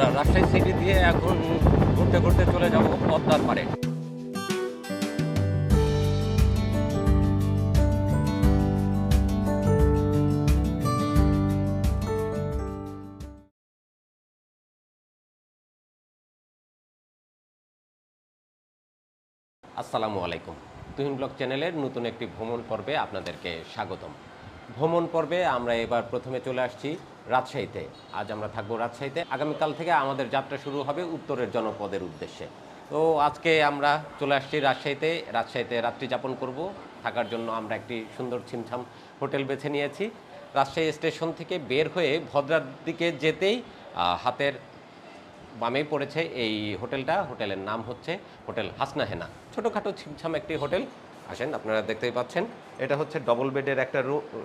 আমরা রাজশাহী সিটি দিয়ে এখন ঘুরতে ঘুরতে চলে যাব পদ্মার পাড়ে। আসসালামু আলাইকুম। তুহিন ব্লগ চ্যানেলের নতুন একটি ভ্রমণ পর্বে আপনাদেরকে স্বাগতম। ভ্রমণ পর্বে আমরা এবার প্রথমে চলে আসছি রাজশাহীতে। আজ আমরা থাকব রাজশাহীতে। আগামীকাল থেকে আমাদের যাত্রা শুরু হবে উত্তরের জনপদের উদ্দেশ্যে। তো আজকে আমরা চলে আসছি রাজশাহীতে। রাজশাহীতে রাত্রি যাপন করব। থাকার জন্য আমরা একটি সুন্দর ছিমছাম হোটেল বেছে নিয়েছি। রাজশাহী স্টেশন থেকে বের হয়ে ভদ্রার দিকে যেতেই হাতের বামেই পড়েছে এই হোটেলটা। হোটেলের নাম হচ্ছে হোটেল হাসনা হেনা ছোটোখাটো ছিমছাম একটি হোটেল। আসেন, আপনারা দেখতেই পাচ্ছেন। এটা হচ্ছে ডবল বেডের একটা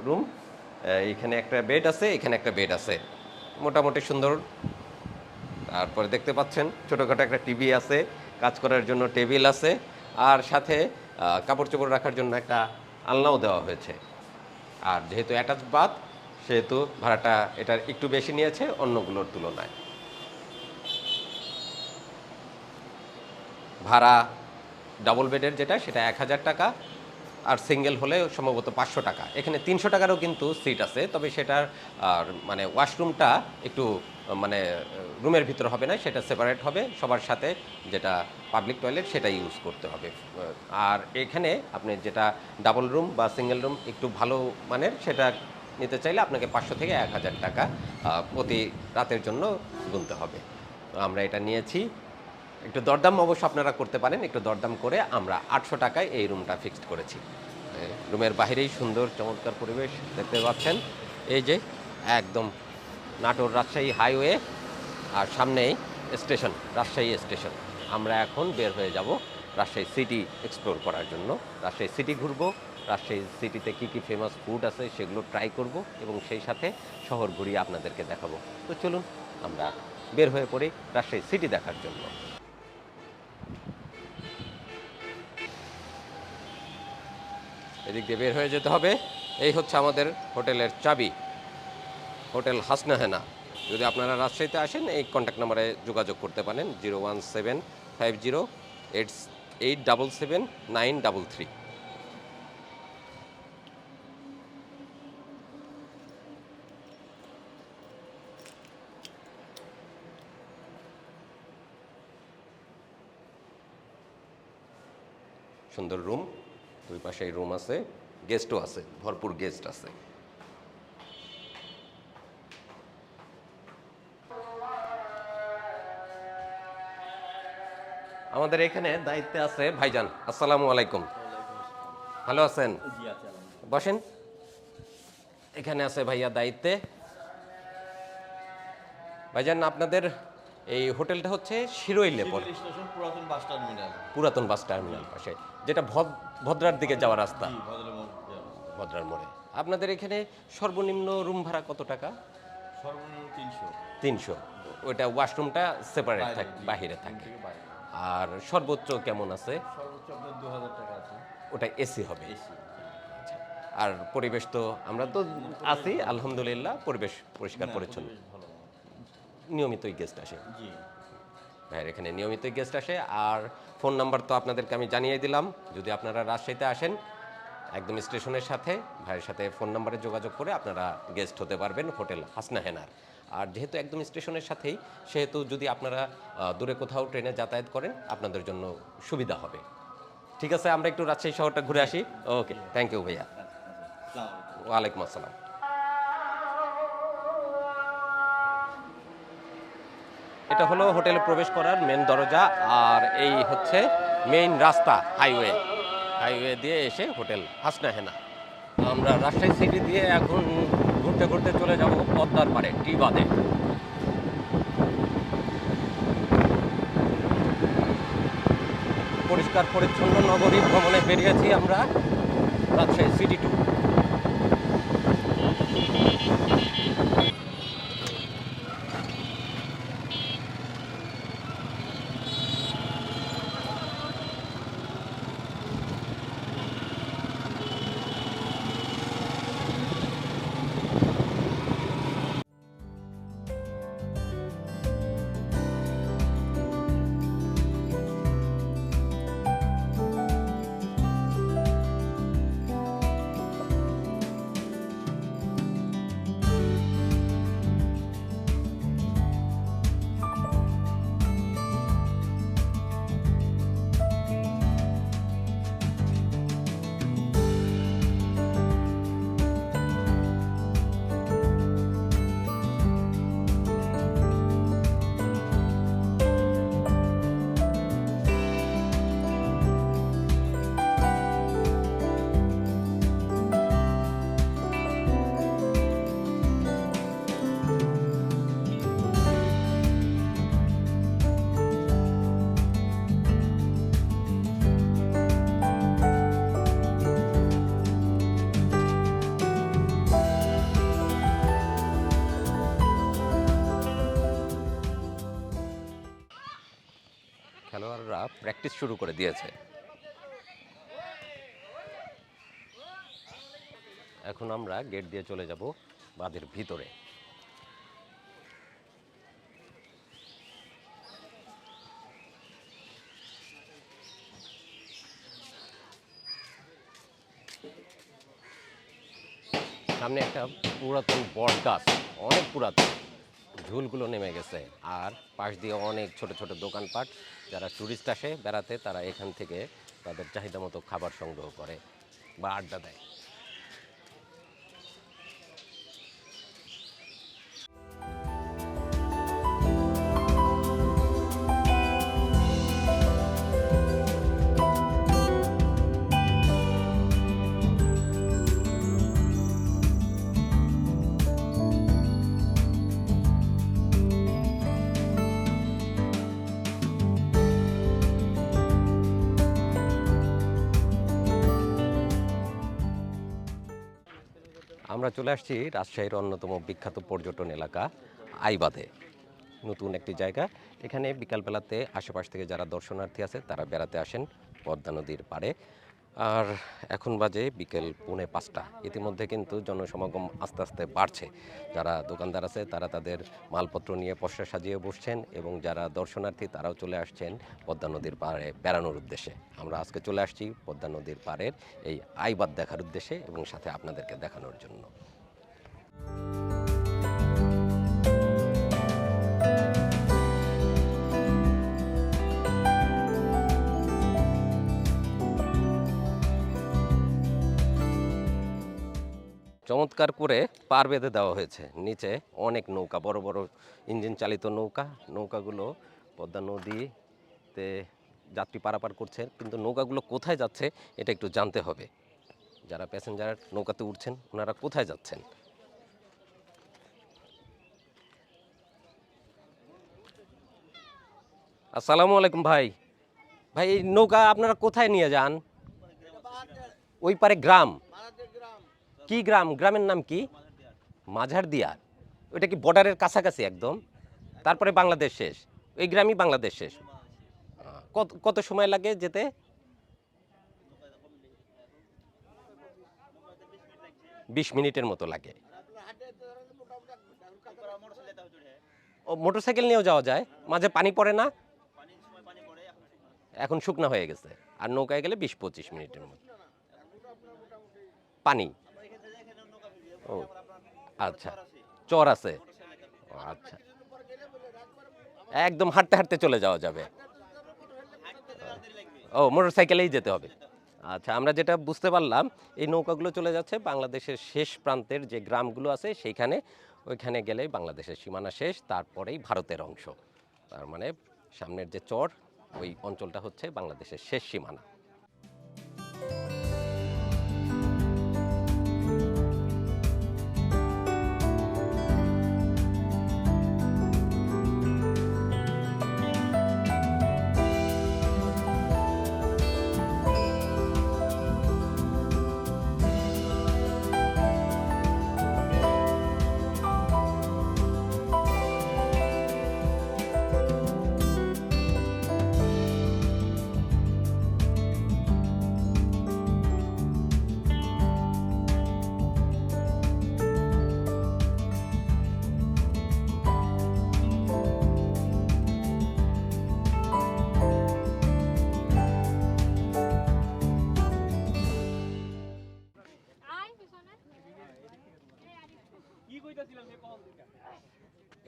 রুম এইখানে একটা বেড আছে, এখানে একটা বেড আছে। মোটামুটি সুন্দর। তারপরে দেখতে পাচ্ছেন, ছোটোখাটো একটা টিভি আছে, কাজ করার জন্য টেবিল আছে, আর সাথে কাপড় চোপড় রাখার জন্য একটা আলনাও দেওয়া হয়েছে। আর যেহেতু অ্যাটাচ বাথ সেহেতু ভাড়াটা এটার একটু বেশি নিয়েছে অন্যগুলোর তুলনায়। ভাড়া ডাবল বেডের যেটা, সেটা এক হাজার টাকা আর সিঙ্গেল হলে সম্ভবত পাঁচশো টাকা। এখানে তিনশো টাকারও কিন্তু সিট আছে, তবে সেটার, আর মানে ওয়াশরুমটা একটু মানে রুমের ভিতর হবে না, সেটা সেপারেট হবে। সবার সাথে যেটা পাবলিক টয়লেট সেটা ইউজ করতে হবে। আর এখানে আপনি যেটা ডাবল রুম বা সিঙ্গেল রুম একটু ভালো মানের, সেটা নিতে চাইলে আপনাকে পাঁচশো থেকে এক হাজার টাকা প্রতি রাতের জন্য গুনতে হবে। আমরা এটা নিয়েছি। একটু দরদাম অবশ্য আপনারা করতে পারেন, একটু দরদাম করে আমরা আটশো টাকায় এই রুমটা ফিক্সড করেছি। রুমের বাইরেই সুন্দর, চমৎকার পরিবেশ দেখতে পাচ্ছেন। এই যে, একদম নাটোর রাজশাহী হাইওয়ে আর সামনেই স্টেশন রাজশাহী স্টেশন আমরা এখন বের হয়ে যাব রাজশাহী সিটি এক্সপ্লোর করার জন্য। রাজশাহী সিটি ঘুরবো, রাজশাহী সিটিতে কী কী ফেমাস ফুড আছে সেগুলো ট্রাই করব এবং সেই সাথে শহর ঘুরিয়ে আপনাদেরকে দেখাবো। তো চলুন, আমরা বের হয়ে পড়ি রাজশাহী সিটি দেখার জন্য। এদিক দিয়ে বের হয়ে যেতে হবে। এই হচ্ছে আমাদের হোটেলের চাবি। হোটেল হাসনা হেনা যদি আপনারা রাজশাহীতে আসেন, এই কন্ট্যাক্ট নাম্বারে যোগাযোগ করতে পারেন, zero one seven five zero eight eight double seven nine double three. সুন্দর রুম দুই পাশে রুম আছে গেস্টও আছে ভরপুর গেস্ট আছে। আমাদের এখানে দায়িত্বে আছে ভাইজান আসসালামু আলাইকুম। ভালো আছেন? বসেন। এখানে আছে ভাইয়া দায়িত্বে। ভাইজান আপনাদের এই হোটেলটা হচ্ছে শিরোই লেপর পুরাতন বাস টার্মিনাল। পুরাতন বাস টার্মিনাল পাশে। যেটা ভদ- ভদ্রার দিকে যাওয়ার রাস্তা। ভদ্রার মোড়ে আপনাদের এখানে সর্বনিম্ন রুম ভাড়া কত টাকা? সর্বনিম্ন তিনশো। তিনশো। ওইটা ওয়াশরুমটা সেপারেট থাকে বাহিরে থাকে। আর সর্বোচ্চ কেমন আছে? সর্বোচ্চ আপনার দু হাজার টাকা আছে। ওটা এসি হবে। আচ্ছা। আর পরিবেশ তো আমরা তো আছি আলহামদুলিল্লাহ পরিবেশ পরিষ্কার পরিচ্ছন্ন। নিয়মিতই গেস্ট আসে। জি। ভাইয়ের এখানে নিয়মিত গেস্ট আসে। আর ফোন নাম্বার তো আপনাদেরকে আমি জানিয়ে দিলাম। যদি আপনারা রাজশাহীতে আসেন একদম স্টেশনের সাথে ভাইয়ের সাথে ফোন নাম্বারে যোগাযোগ করে আপনারা গেস্ট হতে পারবেন হোটেল হাসনা হেনার। আর যেহেতু একদম স্টেশনের সাথেই সেহেতু যদি আপনারা দূরে কোথাও ট্রেনে যাতায়াত করেন আপনাদের জন্য সুবিধা হবে। ঠিক আছে আমরা একটু রাজশাহী শহরটা ঘুরে আসি। ওকে থ্যাংক ইউ ভাইয়া। আসসালামু ওয়ালাইকুম আসসালাম। এটা হলো হোটেলে প্রবেশ করার মেন দরজা আর এই হচ্ছে মেইন রাস্তা হাইওয়ে হাইওয়ে দিয়ে এসে হোটেল হাসনা হেনা আমরা রাজশাহী সিটি দিয়ে এখন ঘুরতে ঘুরতে চলে যাব পদ্মার পাড়ে টি বাদে পরিষ্কার পরিচ্ছন্ন নগরী ভ্রমণে বেরিয়েছি আমরা রাজশাহী সিটি টু প্র্যাকটিস শুরু করে দিয়েছে। এখন আমরা গেট দিয়ে চলে যাব বাঁধের ভিতরে। সামনে একটা পুরাতন বট গাছ, অনেক পুরাতন। ঝুলগুলো নেমে গেছে। আর পাশ দিয়ে অনেক ছোট ছোট দোকানপাট, যারা ট্যুরিস্ট আসে বেড়াতে, তারা এখান থেকে তাদের চাহিদা মতো খাবার সংগ্রহ করে বা আড্ডা দেয়। আমরা চলে আসছি রাজশাহীর অন্যতম বিখ্যাত পর্যটন এলাকা আইবাদে নতুন একটি জায়গা। এখানে বিকালবেলাতে আশেপাশ থেকে যারা দর্শনার্থী আছে, তারা বেড়াতে আসেন পদ্মা নদীর পাড়ে। আর এখন বাজে বিকেল পৌনে পাঁচটা। ইতিমধ্যে কিন্তু জনসমাগম আস্তে আস্তে বাড়ছে। যারা দোকানদার আছে, তারা তাদের মালপত্র নিয়ে পশা সাজিয়ে বসছেন এবং যারা দর্শনার্থী, তারাও চলে আসছেন পদ্মা নদীর পাড়ে বেড়ানোর উদ্দেশ্যে। আমরা আজকে চলে আসছি পদ্মা নদীর পাড়ের এই আইবাদ দেখার উদ্দেশ্যে এবং সাথে আপনাদেরকে দেখানোর জন্য। চমৎকার করে পার বেঁধে দেওয়া হয়েছে। নিচে অনেক নৌকা, বড় বড় ইঞ্জিন চালিত নৌকা। নৌকাগুলো পদ্মা নদীতে যাত্রী পারাপার করছে, কিন্তু নৌকাগুলো কোথায় যাচ্ছে এটা একটু জানতে হবে। যারা প্যাসেঞ্জার নৌকাতে উঠছেন, ওনারা কোথায় যাচ্ছেন? আসসালামু আলাইকুম ভাই। ভাই, এই নৌকা আপনারা কোথায় নিয়ে যান? ওই পারে গ্রাম। কি গ্রাম? গ্রামের নাম কি? মাঝার দিয়া ওইটা কি বর্ডারের কাছাকাছি একদম? তারপরে বাংলাদেশ শেষ। ওই গ্রামই বাংলাদেশ শেষ। কত কত সময় লাগে যেতে? বিশ মিনিটের মতো লাগে। ও, মোটরসাইকেল নিয়েও যাওয়া যায়। মাঝে পানি পড়ে না? এখন শুকনা হয়ে গেছে। আর নৌকায় গেলে বিশ পঁচিশ মিনিটের মতো। পানি। ও আচ্ছা। চর আছে। আচ্ছা। একদম হাঁটতে হাঁটতে চলে যাওয়া যাবে। ও মোটর সাইকেলেই যেতে হবে। আচ্ছা আমরা যেটা বুঝতে পারলাম, এই নৌকাগুলো চলে যাচ্ছে বাংলাদেশের শেষ প্রান্তের যে গ্রামগুলো আছে, সেইখানে, ওইখানে গেলেই বাংলাদেশের সীমানা শেষ, তারপরেই ভারতের অংশ। তার মানে সামনের যে চর, ওই অঞ্চলটা হচ্ছে বাংলাদেশের শেষ সীমানা।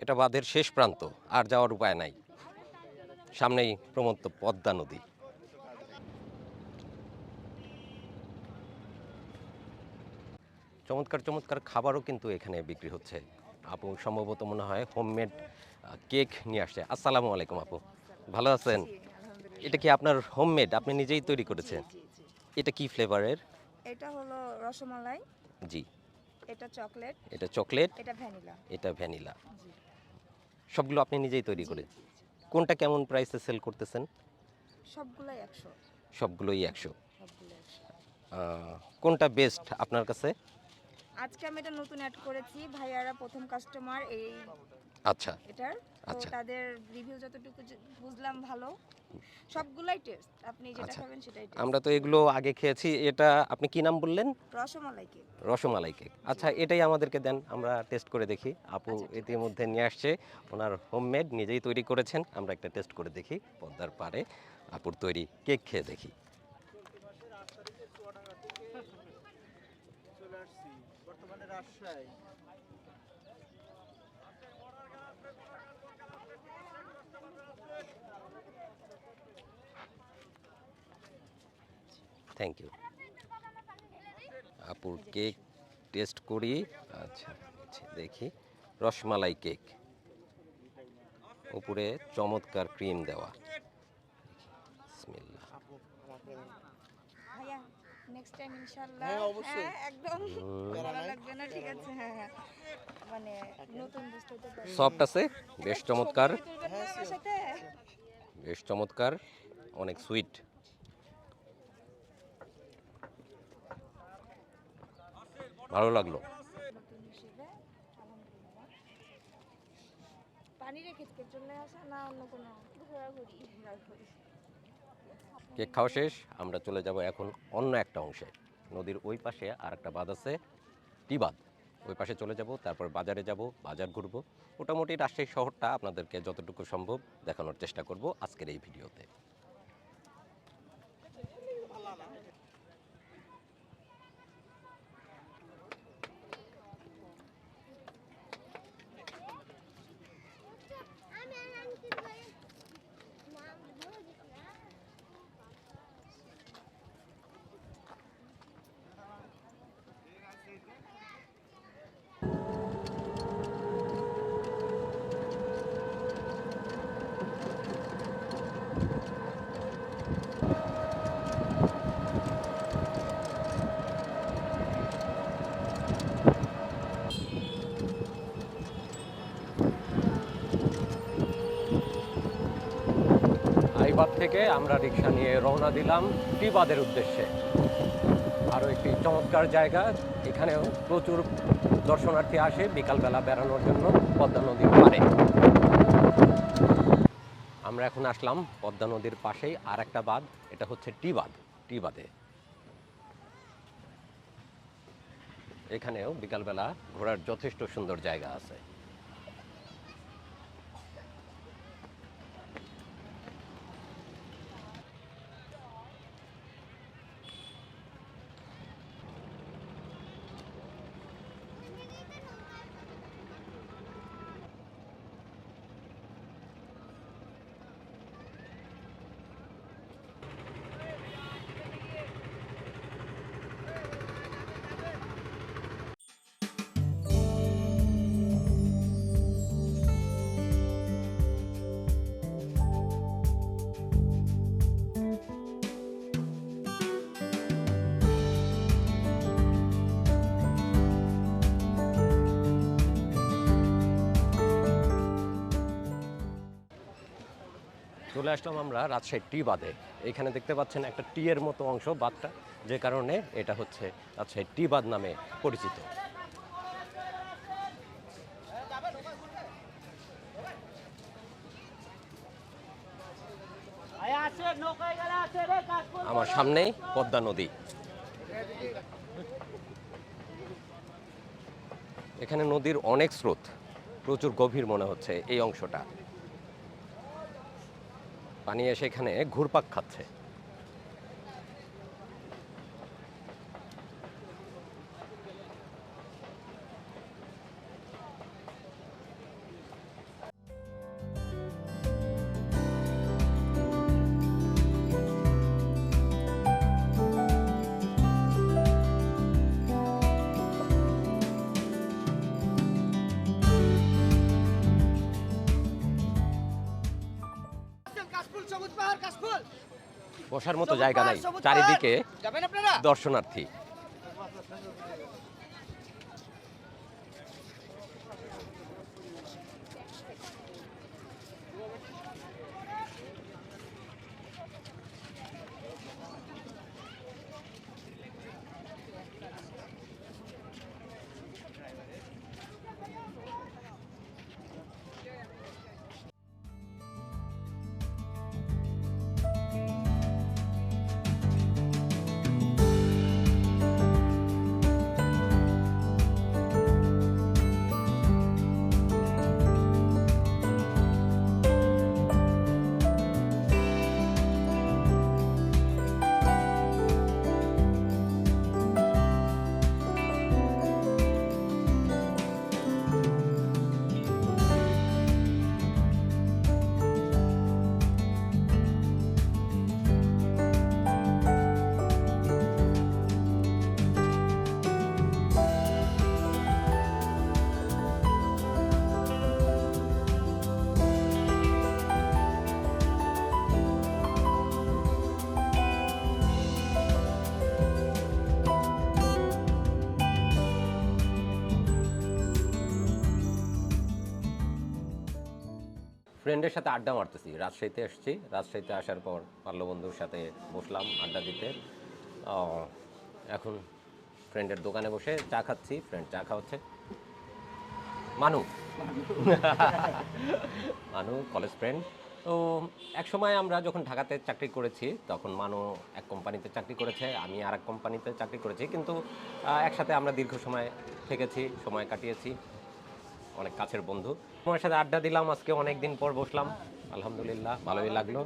এটা বাঁধের শেষ প্রান্ত আর যাওয়ার উপায় নাই। সামনেই প্রমন্ত পদ্মা নদী। চমৎকার চমৎকার খাবারও কিন্তু এখানে বিক্রি হচ্ছে। আপু সম্ভবত মনে হয় হোমমেড কেক নিয়ে আসছে। আসসালামু আলাইকুম আপু। ভালো আছেন? এটা কি আপনার হোমমেড? আপনি নিজেই তৈরি করেছেন? এটা কি ফ্লেভারের এটা হলো রসমালাই। জি। এটা চকলেট। এটা চকলেট। এটা ভ্যানিলা। এটা ভ্যানিলা। সবগুলো আপনি নিজেই তৈরি করে কোনটা কেমন প্রাইসে সেল করতেছেন? সবগুলাই একশো। সবগুলোই একশো। কোনটা বেস্ট আপনার কাছে? আজকে আমি এটা নতুন অ্যাড করেছি। ভাইয়ারা প্রথম কাস্টমার এই আচ্ছা। এটার। তো আচ্ছা। তাদের রিভিউ যতটুকু যে- বুঝলাম ভালো। সবগুলাই টেস্ট আপনি যেটা আচ্ছা। খাবেন সেটাই taste। আমরা তো এগুলো আগে খেয়েছি। এটা আপনি কি নাম বললেন? রসমালাই কেক রসমালাই কেক আচ্ছা এটাই আমাদেরকে দেন। আমরা টেস্ট করে দেখি। আপু আচ্ছা, ঠিক ইতিমধ্যে নিয়ে আসছে। ওনার হোমমেড নিজেই তৈরি করেছেন। আমরা একটা টেস্ট করে দেখি। পদ্মার পারে আপুর তৈরি কেক খেয়ে দেখি চলে আসছি বর্তমানে রাজশাহী। থ্যাংক ইউ আপুর কেক টেস্ট করি। আচ্ছা আচ্ছা, দেখি। রসমালাই কেক উপরে চমৎকার ক্রিম দেওয়া। নেক্সট টাইম ইনশাআল্লাহ। হ্যাঁ, অবশ্যই। হ্যাঁ, একদম। ভালো লাগবে না ঠিক আছে হ্যাঁ হ্যাঁ। মানে নতুন বুঝতে সফট আছে বেশ চমৎকার। সাথে? বেশ চমৎকার অনেক সুইট ভালো লাগল। পানি রেখে চলে আসা না অন্য কোনো ঘোরাঘুরি? ঘোরাঘুরি। কেক খাওয়া শেষ, আমরা চলে যাব এখন অন্য একটা অংশে। নদীর ওই পাশে আর একটা বাঁধ আছে, টি বাঁধ। ওই পাশে চলে যাব, তারপর বাজারে যাব, বাজার ঘুরব। মোটামুটি রাজশাহী শহরটা আপনাদেরকে যতটুকু সম্ভব দেখানোর চেষ্টা করব আজকের এই ভিডিওতে। আইবাদ থেকে আমরা রিক্সা নিয়ে রওনা দিলাম টিবাদের উদ্দেশ্যে। আরও একটি চমৎকার জায়গা, এখানেও প্রচুর দর্শনার্থী আসে বিকালবেলা বেড়ানোর জন্য পদ্মা নদীর পাড়ে। আমরা এখন আসলাম পদ্মা নদীর পাশেই আর একটা বাঁধ, এটা হচ্ছে টিবাদ টিবাদে এখানেও বিকালবেলা ঘোরার যথেষ্ট সুন্দর জায়গা আছে। চলে আসলাম আমরা রাজশাহী টি বাঁধে এখানে দেখতে পাচ্ছেন একটা টি এর মতো অংশ বাঁধটা যে কারণে এটা হচ্ছে রাজশাহী টি বাঁধ নামে পরিচিত। আমার সামনেই পদ্মা নদী। এখানে নদীর অনেক স্রোত, প্রচুর গভীর মনে হচ্ছে এই অংশটা। পানি এসে এখানে ঘুরপাক খাচ্ছে। বসার মতো জায়গা নাই চারিদিকে দর্শনার্থী। ফ্রেন্ডের সাথে আড্ডা মারতেছি। রাজশাহীতে এসেছি। রাজশাহীতে আসার পর বাল্যবন্ধুর সাথে বসলাম আড্ডা দিতে। এখন ফ্রেন্ডের দোকানে বসে চা খাচ্ছি। ফ্রেন্ড চা খাওয়াচ্ছে। মানু। মানু কলেজ ফ্রেন্ড তো এক সময় আমরা যখন ঢাকাতে চাকরি করেছি, তখন মানু এক কোম্পানিতে চাকরি করেছে, আমি আর এক কোম্পানিতে চাকরি করেছি। কিন্তু একসাথে আমরা দীর্ঘ সময় থেকেছি, সময় কাটিয়েছি। অনেক কাছের বন্ধু। তোমার সাথে আড্ডা দিলাম, আজকে অনেক দিন পর বসলাম। আলহামদুলিল্লাহ, ভালোই লাগল।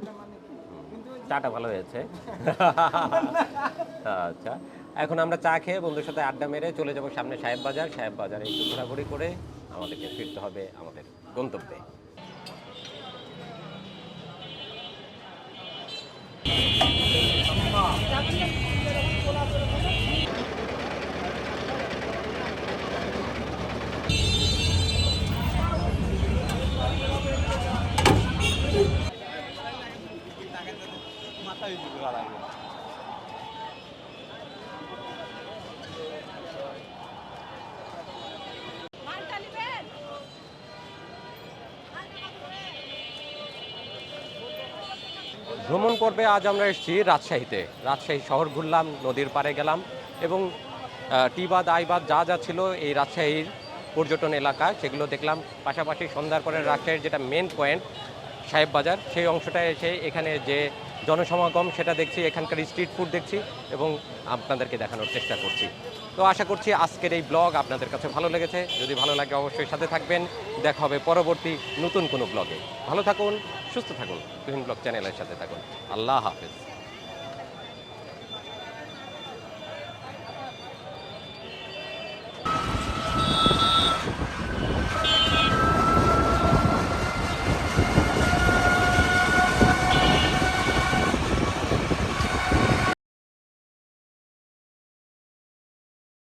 চাটা ভালো হয়েছে। আচ্ছা এখন আমরা চা খেয়ে বন্ধুর সাথে আড্ডা মেরে চলে যাব সামনে সাহেব বাজার। সাহেব বাজারে একটু ঘোরাঘুরি করে আমাদেরকে ফিরতে হবে আমাদের গন্তব্যে। মাথায় ভ্রমণ পর্বে আজ আমরা এসেছি রাজশাহীতে। রাজশাহী শহর ঘুরলাম, নদীর পাড়ে গেলাম এবং টিবাদ আইবাদ যা যা ছিল এই রাজশাহীর পর্যটন এলাকা সেগুলো দেখলাম। পাশাপাশি সন্ধ্যার পরে রাজশাহীর যেটা মেন পয়েন্ট সাহেব বাজার, সেই অংশটা এসে এখানে যে জনসমাগম সেটা দেখছি, এখানকার স্ট্রিট ফুড দেখছি এবং আপনাদেরকে দেখানোর চেষ্টা করছি। তো আশা করছি আজকের এই ব্লগ আপনাদের কাছে ভালো লেগেছে। যদি ভালো লাগে অবশ্যই সাথে থাকবেন। দেখা হবে পরবর্তী নতুন কোনো ব্লগে ভালো থাকুন। সুস্থ থাকুন তুহিন ব্লগ চ্যানেলের সাথে থাকুন। আল্লাহ হাফেজ।